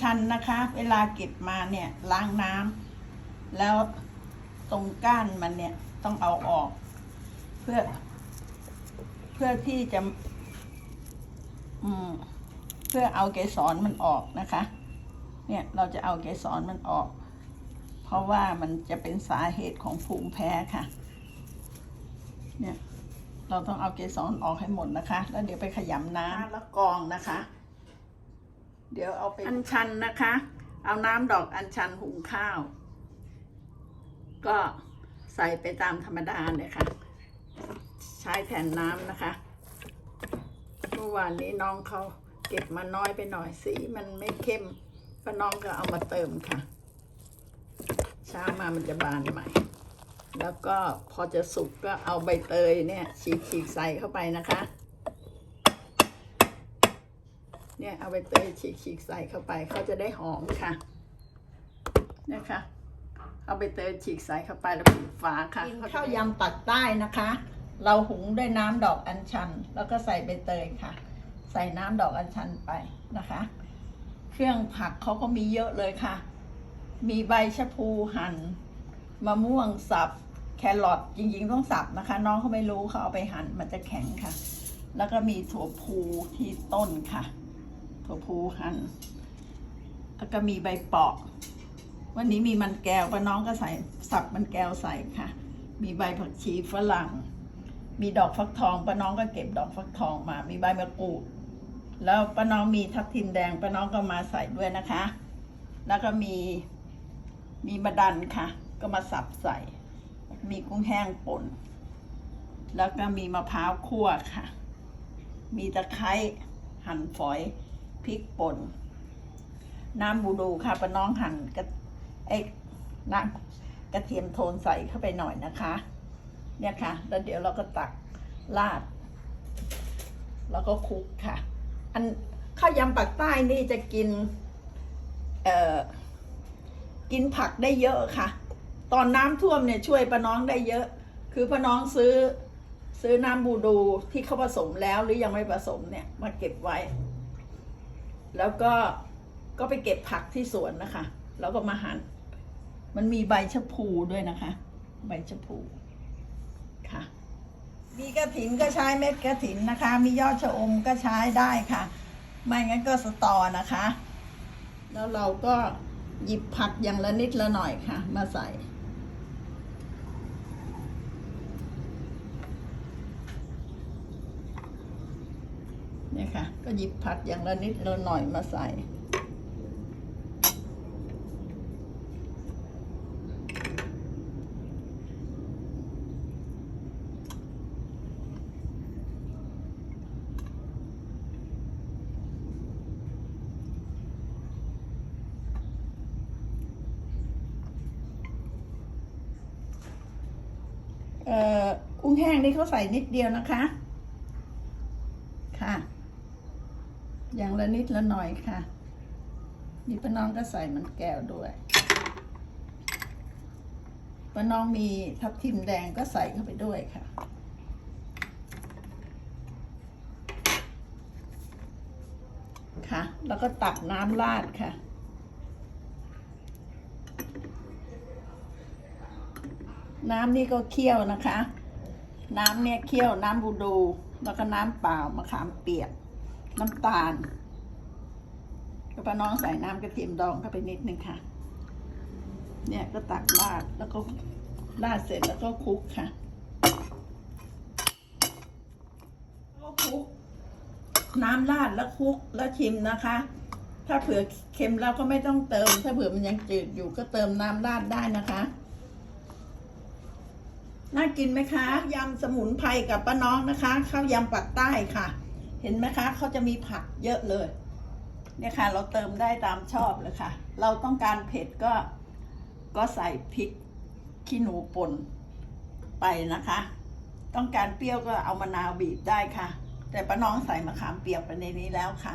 ชันนะคะ เวลาเก็บมาเนี่ยล้างน้ำแล้วตรงก้านมันเนี่ยต้องเอาออก เพื่อ เพื่อที่จะอืมเพื่อเอาเกสรมันออกนะคะ เนี่ยเราจะเอาเกสรมันออก เพราะว่ามันจะเป็นสาเหตุของภูมิแพ้ค่ะ เนี่ยเราต้องเอาเกสรออกให้หมดนะคะ แล้วเดี๋ยวไปขยำน้ำแล้วกรองนะคะ เดี๋ยวเอาไปอัญชันนะคะ เอาน้ำดอกอัญชันหุงข้าว ก็ใส่ไปตามธรรมดาเลยค่ะ ใช้แทนน้ำนะคะเมื่อวานนี้น้องเขาเก็บมาน้อยไปหน่อยสีมันไม่เข้มป้าน้องก็เอามาเติมค่ะ เช้ามามันจะบานใหม่ แล้วก็พอจะสุกก็เอาใบเตยเนี่ยฉีกฉีกๆใส่เข้าไปนะคะ เนี่ยเอาใบเตยฉีกฉีกๆใส่เข้าไปเขาจะได้หอมค่ะนี่ยค่ะเอาใบเตยฉีกใส่เข้าไปแล้วปิดฝาค่ะข้าวยำปักใต้นะคะ เราหุงด้วยน้ำดอกอัญชัน แล้วก็ใส่ใบเตยค่ะ ใส่น้ำดอกอัญชันไปนะคะ เครื่องผักเขาก็มีเยอะเลยค่ะ มีใบชะพูหั่นมะม่วงสับแครอทจริงๆต้องสับนะคะ น้องเขาไม่รู้เขาเอาไปหั่นมันจะแข็งค่ะ แล้วก็มีถั่วพูที่ต้นค่ะ ถั่วพูหั่นแล้วก็มีใบปอก วันนี้มีมันแก้วป้าน้องก็ใส่สับมันแก้วใส่ค่ะ มีใบผักชีฝรั่ง มีดอกฟักทองป้าน้องก็เก็บดอกฟักทองมา มีใบมะกรูด แล้วป้าน้องมีทับทิมแดงป้าน้องก็มาใส่ด้วยนะคะ แล้วก็มีมีมะดันค่ะ ก็มาสับใส่ มีกุ้งแห้งป่น แล้วก็มีมะพร้าวคั่วค่ะ มีตะไคร้หั่นฝอย พริกป่น น้ำบูดูค่ะป้าน้องหั่นกระไอ้น้ำกระเทียมโทนใส่เข้าไปหน่อยนะคะ เนี่ยค่ะ แล้วเดี๋ยวเราก็ตักราด แล้วก็คลุกค่ะ อันข้าวยำปักใต้นี่จะกิน เอ่อ กินผักได้เยอะค่ะ ตอนน้ำท่วมเนี่ยช่วยป้าน้องได้เยอะ คือป้าน้องซื้อซื้อน้ำบูดูที่เขาผสมแล้วหรือยังไม่ผสมเนี่ยมาเก็บไว้ แล้วก็ก็ไปเก็บผักที่สวนนะคะ แล้วก็มาหั่นมันมีใบชะพูด้วยนะคะ ใบชะพูค่ะ มีกระถินก็ใช้เม็ดกระถินนะคะ มียอดชะอมก็ใช้ได้ค่ะ ไม่งั้นก็สตอนะคะ แล้วเราก็หยิบผักอย่างละนิดละหน่อยค่ะ มาใส่ นี่ค่ะ ก็หยิบผักอย่างละนิดละหน่อยมาใส่ เอ่อกุ้งแห้งนี่เขาใส่นิดเดียวนะคะ ค่ะ อย่างละนิดละหน่อยค่ะนี่ป้าน้องก็ใส่มันแก้วด้วยป้าน้องมีทับทิมแดงก็ใส่เข้าไปด้วยค่ะค่ะ แล้วก็ตักน้ำราดค่ะ น้ำนี่ก็เคี่ยวนะคะ น้ำเนี่ยเคี่ยวน้ำบูดู แล้วก็น้ำเปล่ามะขามเปียก น้ำตาลก็ป้าน้องใส่น้ำกระเทียมดองเข้าไปนิดนึงค่ะ เนี่ยก็ตักราดแล้วก็ราดเสร็จแล้วก็คลุกค่ะก็คลุก น้ำราดแล้วคลุกแล้วชิมนะคะ ถ้าเผื่อเค็มเราก็ไม่ต้องเติม ถ้าเผื่อมันยังจืดอยู่ก็เติมน้ำราดได้นะคะน่ากินไหมคะ ยำสมุนไพรกับป้าน้องนะคะ ข้าวยำปักใต้ค่ะ เห็นไหมคะเขาจะมีผักเยอะเลย เนี่ยค่ะ เราเติมได้ตามชอบเลยค่ะ เราต้องการเผ็ดก็ก็ใส่พริกขี้หนูป่นไปนะคะ ต้องการเปรี้ยวก็เอามะนาวบีบได้ค่ะ แต่ป้าน้องใส่มะขามเปียกไปในนี้แล้วค่ะ